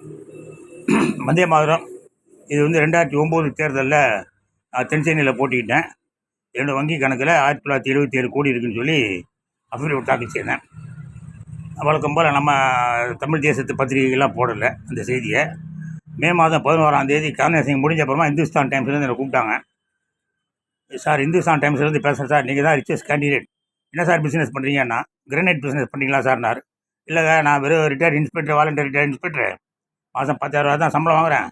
வந்தே மாதிரம். இது வந்து ரெண்டாயிரத்தி ஒம்பது தேர்தலில் தென்சென்னையில் போட்டிக்கிட்டேன் என்னோடய வங்கி கணக்கில் ஆயிரத்தி தொள்ளாயிரத்தி எழுபத்தி ஏழு கோடி இருக்குன்னு சொல்லி அஃபிடவிட் தாக்கல் செய்தேன் வழக்கம் போல் நம்ம தமிழ் தேசத்து பத்திரிகைகள்லாம் போடலை அந்த செய்தியை. மே மாதம் பதினோராம் தேதி காங்கிரஸ் முடிஞ்ச அப்புறமா இந்துஸ்தான் டைம்ஸ்லேருந்து என்னை கூப்பிட்டாங்க. சார் இந்துஸ்தான் டைம்ஸ்லேருந்து பேசுகிறேன் சார். நீங்கள் தான் ரிச்சஸ்ட் கேண்டிடேட் என்ன சார் பிஸ்னஸ் பண்ணுறீங்கன்னா கிரனைட் பிஸ்னஸ் பண்ணுறீங்களா சார்னார் இல்லைங்க நான் வெறும் retired inspector volunteer retired inspector மாதம் பத்தாயிரரூவா தான் சம்பளம் வாங்குறேன்.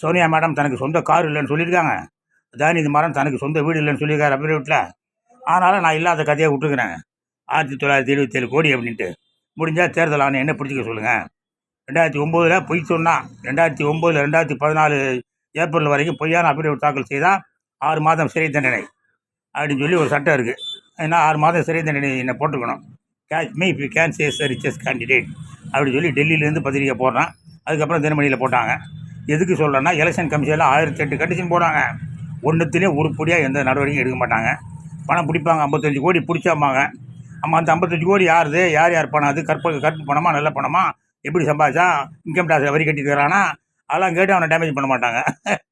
சோனியா மேடம் தனக்கு சொந்த கார் இல்லைன்னு சொல்லியிருக்காங்க. தயாநிதி மாறன் தனக்கு சொந்த வீடு இல்லைன்னு சொல்லியிருக்காரு அப்படி வீட்டில். அதனால் நான் இல்லாத கதையை விட்டுருக்குறேன். ஆயிரத்தி தொள்ளாயிரத்தி எழுபத்தேழு கோடி அப்படின்ட்டு. முடிஞ்சால் தேர்தல் ஆணையம் என்ன பிடிச்சிக்க சொல்லுங்கள் ரெண்டாயிரத்தி ஒம்போதில் பொய் சொன்னான் ரெண்டாயிரத்தி ஒம்போதில் ரெண்டாயிரத்தி பதினாலு ஏப்ரல் வரைக்கும் பொய்யான அபிடவிட் தாக்கல் செய்தால் ஆறு மாதம் சிறை தண்டனை. அப்படின்னு சொல்லி ஒரு சட்டம் இருக்குது ஏன்னா ஆறு மாதம் சிறை தண்டனை என்னை போட்டுக்கணும். Catch me if you can chase riches candidate அப்படின்னு சொல்லி டெல்லியிலேருந்து பத்திரிக்கை போடுறேன். அதுக்கப்புறம் தினமணியில் போட்டாங்க. எதுக்கு சொல்கிறேன்னா எலெக்ஷன் கமிஷனில் ஆயிரத்தி எட்டு கண்டிஷன் போடுறாங்க ஒன்றுத்திலே உருப்படியாக எந்த நடவடிக்கையும் எடுக்க மாட்டாங்க. பணம் பிடிப்பாங்க ஐம்பத்தஞ்சு கோடி பிடிச்சாமாங்க அம்மா அந்த ஐம்பத்தஞ்சு கோடி யாருது? யார் யார் பணம் அது? கற்ப கற்பு பணமா நல்ல பணமா? எப்படி சம்பாதிச்சா? இன்கம் டேக்ஸ் வரி கட்டிக்கிறானா அதெல்லாம் கேட்டு அவனை டேமேஜ் பண்ண மாட்டாங்க.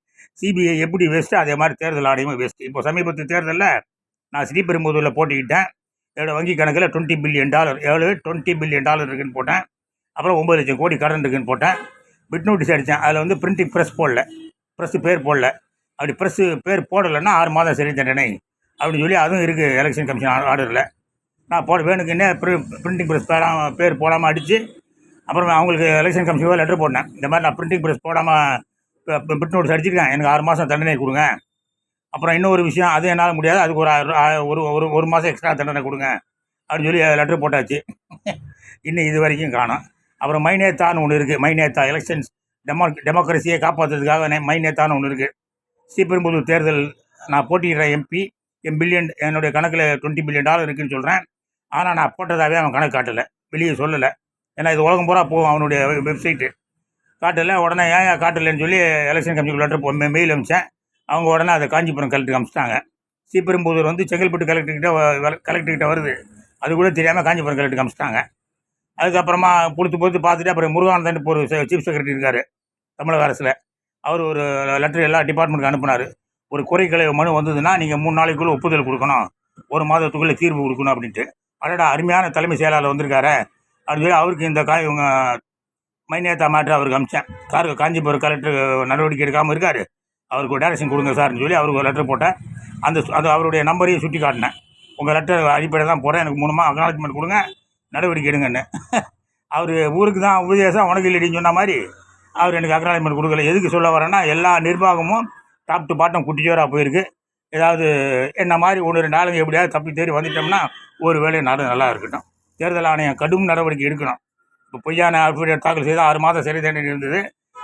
சிபிஐ எப்படி வேஸ்ட்டு அதே மாதிரி தேர்தல் ஆணையமும் வேஸ்ட்டு இப்போ சமீபத்து தேர்தலில் நான் ஸ்ரீபெரும்புதூரில் போட்டிக்கிட்டேன் என்னோடய வங்கி கணக்கில் டுவெண்ட்டி பில்லியன் டாலர் ஏழு டுவெண்ட்டி பில்லியன் டாலர் இருக்குன்னு போட்டேன். அப்புறம் ஒம்பது லட்சம் கோடி கடன் இருக்குன்னு போட்டேன். பிட் நோட்டீஸ் அடித்தேன் அதில் வந்து பிரிண்டிங் ப்ரெஸ் போடல. ப்ரெஸ்ஸு பேர் போடல. அப்படி ப்ரெஸ்ஸு பேர் போடலைன்னா ஆறு மாதம் சிறை தண்டனை அப்படின்னு சொல்லி அதுவும் இருக்குது எலெக்ஷன் கமிஷன் ஆர்டரில் நான் போட வேணுக்குன்னே பிரிண்டிங் ப்ரெஸ் பேராம பேர் போடாமல் அடித்து அப்புறம் அவங்களுக்கு எலெக்ஷன் கமிஷன் லெட்டர் போட்டேன். இந்த மாதிரி நான் பிரிண்டிங் ப்ரெஸ் போடாமல் பிட் நோட்ஸ் அடிச்சிருக்கேன் எனக்கு ஆறு மாதம் தண்டனை கொடுங்க. அப்புறம் இன்னொரு விஷயம் அது என்னால் முடியாது. அதுக்கு ஒரு ஒரு ஒரு ஒரு மாதம் எக்ஸ்ட்ரா தண்டனை கொடுங்க அப்படின்னு சொல்லி லெட்டர் போட்டாச்சு. இன்னும் இது வரைக்கும் காணோம். அப்புறம் மைனேத்தான்னு ஒன்று இருக்குது மைனேத்தா எலெக்ஷன்ஸ் டெமோ டெமோக்ரஸியை காப்பாற்றுறதுக்காக மைனேத்தான்னு ஒன்று இருக்குது ஸ்ரீபெரும்புதூர் தேர்தல் நான் போட்டியிடுற எம்பி என் பில்லியன் என்னுடைய கணக்கில் டுவெண்ட்டி பில்லியன் டாலர் இருக்குதுன்னு சொல்கிறேன் ஆனால் நான் போட்டதாகவே அவன் கணக்கு காட்டலை. வெளியே சொல்லலை. ஏன்னா இது உலகம் பூரா போகும் அவனுடைய வெப்சைட்டு காட்டலை. உடனே ஏன் காட்டலைன்னு சொல்லி எலெக்ஷன் கமிஷன் லெட்டர் போ மெயில் அமிச்சேன். அவங்க உடனே அதை காஞ்சிபுரம் கலெக்டருக்கு அமிச்சிட்டாங்க. ஸ்ரீபெரும்புதூர் வந்து செங்கல்பட்டு கலெக்டர்கிட்ட கலெக்டர்கிட்ட வருது. அது கூட தெரியாமல் காஞ்சிபுரம் கலெக்டருக்கு அமிச்சிட்டாங்க. அதுக்கப்புறமா பொறுத்து பொறுத்து பார்த்துட்டு அப்புறம் முருகானந்தன் இப்போ ஒரு சீஃப் செக்ரட்டரி இருக்கார் தமிழக அரசில். அவர் ஒரு லெட்டர் எல்லா டிபார்ட்மெண்ட்டுக்கு அனுப்புனார். ஒரு குறைகளை மனு வந்ததுன்னா நீங்கள் மூணு நாளைக்குள்ளே ஒப்புதல் கொடுக்கணும். ஒரு மாதத்துக்குள்ளே தீர்வு கொடுக்கணும் அப்படின்ட்டு. அடடா அருமையான தலைமை செயலாளர் வந்திருக்காரு. அப்படின்னு அவருக்கு இந்த காய் இவங்க மைனேத்தா மேட்ரு அவருக்கு அமிச்சேன். சார் காஞ்சிபுரம் கலெக்டர் நடவடிக்கை எடுக்காமல் இருக்கார். அவருக்கு ஒரு டேரக்ஷன் கொடுங்க சார்னு சொல்லி அவருக்கு ஒரு லெட்டர் போட்டேன். அந்த அது அவருடைய நம்பரையும் சுட்டி காட்டினேன் உங்கள் லெட்டர் அடிப்படையில் தான் போகிறேன் எனக்கு மூணுமா அக்னாலஜ்மெண்ட் கொடுங்க. நடவடிக்கை எடுங்கன்னு அவர் ஊருக்கு தான் உபதேசம் உனக்கு இல்லைன்னு சொன்ன மாதிரி அவர் எனக்கு அக்னாலஜ்மெண்ட் கொடுக்கல. எதுக்கு சொல்ல வரேன்னா எல்லா நிர்வாகமும் டாப் டு பாட்டம் குட்டிச்சோராக போயிருக்கு. ஏதாவது என்ன மாதிரி ஒன்று ரெண்டு ஆளுங்க எப்படியாவது தப்பி தேடி வந்துட்டோம்னா ஒரு வேலையை நாடு நல்லா இருக்கட்டும். தேர்தல் ஆணையம் கடும் நடவடிக்கை எடுக்கணும். இப்போ பொய்யான அஃபிடேட் தாக்கல் செய்து ஆறு மாதம் சிறை தண்டனை இருந்தது.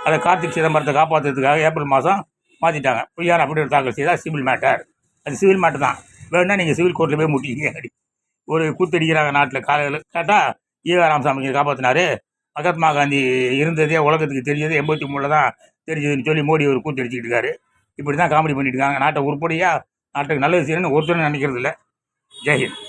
அதை கார்த்திக் சிதம்பரத்தை காப்பாற்றுறதுக்காக ஏப்ரல் மாதம் மாற்றிட்டாங்க பொய்யான அஃபிடேட் தாக்கல் செய்தால் சிவில் மேட்டர் அது சிவில் மேட்டர் தான். வேணுன்னா நீங்கள் சிவில் கோர்ட்டில் போய் முட்டிங்க அப்படி ஒரு கூத்தடிக்கிறாங்க நாட்டில் காலையில். கேட்டால் ஈவா ராமசாமிக்கு காப்பாற்றினாரு மகாத்மா காந்தி இருந்ததே உலகத்துக்கு தெரிஞ்சது எண்பத்தி மூணில் தான் தெரிஞ்சதுன்னு சொல்லி மோடி ஒரு கூத்தடிச்சிக்கிட்டு இருக்காரு. இப்படி தான் காமெடி பண்ணிட்டு இருக்காங்க. நாட்டை உருப்படியாக நாட்டுக்கு நல்லது செய்யணும்னு ஒருத்தரும் நினைக்கிறது இல்லை ஜெய்ஹிந்த்